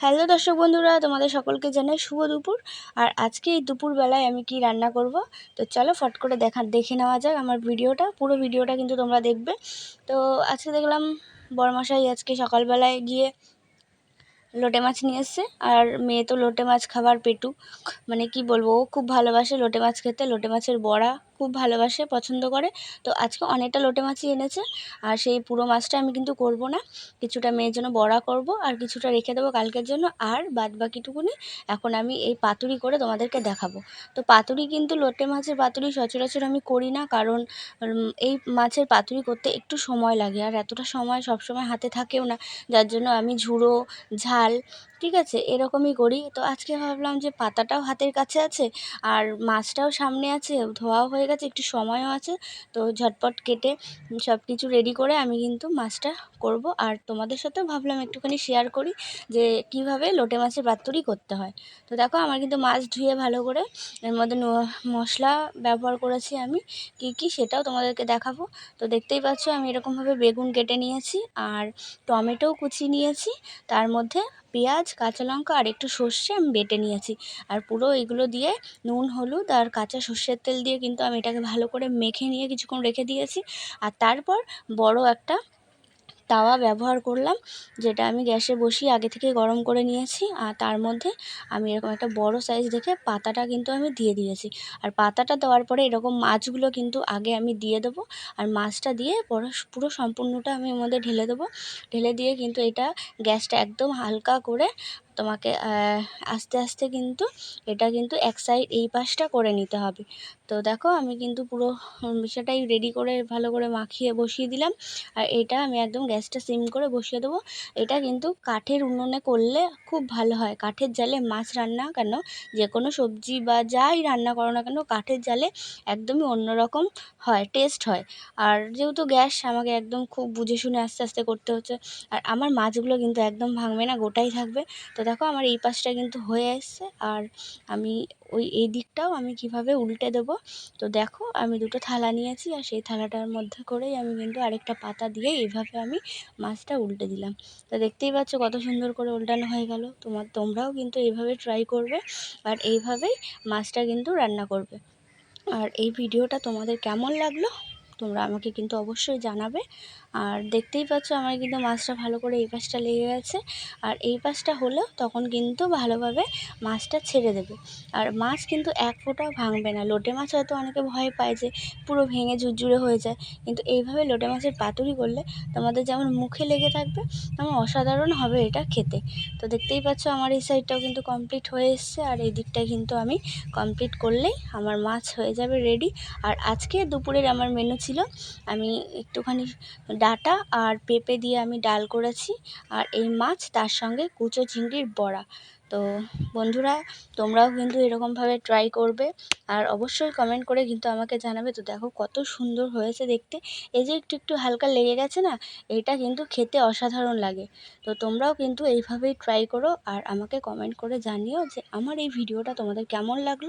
Hello দর্শক বন্ধুরা, তোমাদের সকলকে জানাই শুভ দুপুর। আর আজকে এই দুপুরবেলায় আমি কি রান্না করব? তো চলো ফট করে দেখা দেখে নেওয়া যাক আমার ভিডিওটা। পুরো ভিডিওটা কিন্তু তোমরা দেখবে। তো আজকে দেখলাম বড়মশাই আজকে সকালবেলায় গিয়ে লোটে মাছ নিয়ে এসছে। আর মেয়ে তো লোটে মাছ খাবার পেটু। মানে কি বলব, ও খুব ভালোবাসে লোটে মাছ খেতে। লোটে মাছের বড়া খুব ভালোবাসে, পছন্দ করে। তো আজকে অনেকটা লোটে মাছই এনেছে। আর সেই পুরো মাছটা আমি কিন্তু করব না। কিছুটা মেয়ের জন্য বড়া করব, আর কিছুটা রেখে দেবো কালকের জন্য। আর বাদ বাকিটুকুনি এখন আমি এই পাতুরি করে তোমাদেরকে দেখাবো। তো পাতুরি কিন্তু লোটে মাছের পাতুরি সচরাচর আমি করি না। কারণ এই মাছের পাতুরি করতে একটু সময় লাগে। আর এতটা সময় সব সময় হাতে থাকেও না। যার জন্য আমি ঝুড়ো, ঝাল ঠিক আছে? এরকমই করি। তো আজকে ভাবলাম যে পাতাটাও হাতের কাছে আছে আর মাছটাও সামনে আছে, ধোয়াও হয়ে গেছে, একটু সময়ও আছে। তো ঝটপট কেটে সব কিছু রেডি করে আমি কিন্তু মাছটা করব। আর তোমাদের সাথেও ভাবলাম একটুখানি শেয়ার করি যে কীভাবে লোটে মাছের পাতুরি করতে হয়। তো দেখো, আমার কিন্তু মাছ ধুয়ে ভালো করে এর মধ্যে মশলা ব্যবহার করেছি আমি। কি কি সেটাও তোমাদেরকে দেখাবো। তো দেখতেই পাচ্ছ, আমি এরকমভাবে বেগুন কেটে নিয়েছি আর টমেটোও কুচি নিয়েছি। তার মধ্যে পেঁয়াজ, কাঁচা লঙ্কা আর একটু সর্ষে আমি বেটে নিয়েছি। আর পুরো এগুলো দিয়ে নুন, হলুদ আর কাঁচা সর্ষের তেল দিয়ে কিন্তু আমি এটাকে ভালো করে মেখে নিয়ে কিছুক্ষণ রেখে দিয়েছি। আর তারপর বড় একটা তাওয়া ব্যবহার করলাম, যেটা আমি গ্যাসে বসিয়ে আগে থেকে গরম করে নিয়েছি। আর তার মধ্যে আমি এরকম একটা বড় সাইজ দেখে পাতাটা কিন্তু আমি দিয়ে দিয়েছি। আর পাতাটা দেওয়ার পরে এরকম মাছগুলো কিন্তু আগে আমি দিয়ে দেবো। আর মাছটা দিয়ে পুরো পুরো সম্পূর্ণটা আমি এর মধ্যে ঢেলে দেবো। ঢেলে দিয়ে কিন্তু এটা গ্যাসটা একদম হালকা করে তোমাকে আস্তে আস্তে কিন্তু এটা কিন্তু এক সাইড এই পাশটা করে নিতে হবে। তো দেখো আমি কিন্তু পুরো সেটাই রেডি করে, ভালো করে মাখিয়ে বসিয়ে দিলাম। আর এটা আমি একদম গ্যাসটা সিম করে বসিয়ে দেবো। এটা কিন্তু কাঠের উনুনে করলে খুব ভালো হয়। কাঠের জালে মাছ রান্না কেন, যে কোনো সবজি বা যাই রান্না করো না কেন, কাঠের জালে একদমই অন্যরকম হয় টেস্ট হয়। আর যেহেতু গ্যাস, আমাকে একদম খুব বুঝে শুনে আস্তে আস্তে করতে হচ্ছে। আর আমার মাছগুলো কিন্তু একদম ভাঙবে না, গোটাই থাকবে। তো দেখো আমার এই পাশটা কিন্তু হয়ে এসছে আর আমি ওই এই দিকটাও আমি কীভাবে উল্টে দেবো? তো দেখো আমি দুটো থালা নিয়েছি আর সেই থালাটার মধ্যে করেই আমি কিন্তু আরেকটা পাতা দিয়ে এইভাবে আমি মাছটা উল্টে দিলাম। তো দেখতেই পাচ্ছ কত সুন্দর করে উল্টানো হয়ে গেল। তোমার তোমরাও কিন্তু এইভাবে ট্রাই করবে আর এইভাবেই মাছটা কিন্তু রান্না করবে। আর এই ভিডিওটা তোমাদের কেমন লাগল? তোমরা আমাকে কিন্তু অবশ্যই জানাবে। আর দেখতেই পাচ্ছ আমার কিন্তু মাছটা ভালো করে এই পাশটা লেগে গেছে। আর এই পাশটা হলেও তখন কিন্তু ভালোভাবে মাছটা ছেড়ে দেবে। আর মাছ কিন্তু এক ফোঁটাও ভাঙবে না। লোটে মাছ হয়তো অনেকে ভয় পায় যে পুরো ভেঙে ঝুরঝুরে হয়ে যায়। কিন্তু এইভাবে লোটে মাছের পাতুরি করলে তোমাদের যেমন মুখে লেগে থাকবে, তেমন অসাধারণ হবে এটা খেতে। তো দেখতেই পাচ্ছ আমার এই সাইডটাও কিন্তু কমপ্লিট হয়ে এসছে। আর এই দিকটা কিন্তু আমি কমপ্লিট করলেই আমার মাছ হয়ে যাবে রেডি আর আজকে দুপুরের আমার মেনু ছিল। আমি একটুখানি ডাঁটা আর পেঁপে দিয়ে আমি ডাল করেছি আর এই মাছ তার সঙ্গে কুচো চিংড়ির বড়া। তো বন্ধুরা, তোমরাও কিন্তু এরকমভাবে ট্রাই করবে আর অবশ্যই কমেন্ট করে কিন্তু আমাকে জানাবে, তো দেখো কত সুন্দর হয়েছে দেখতে। এই যে একটু একটু হালকা লেগে গেছে না, এটা কিন্তু খেতে অসাধারণ লাগে। তো তোমরাও কিন্তু এইভাবেই ট্রাই করো আর আমাকে কমেন্ট করে জানিও যে আমার এই ভিডিওটা তোমাদের কেমন লাগল।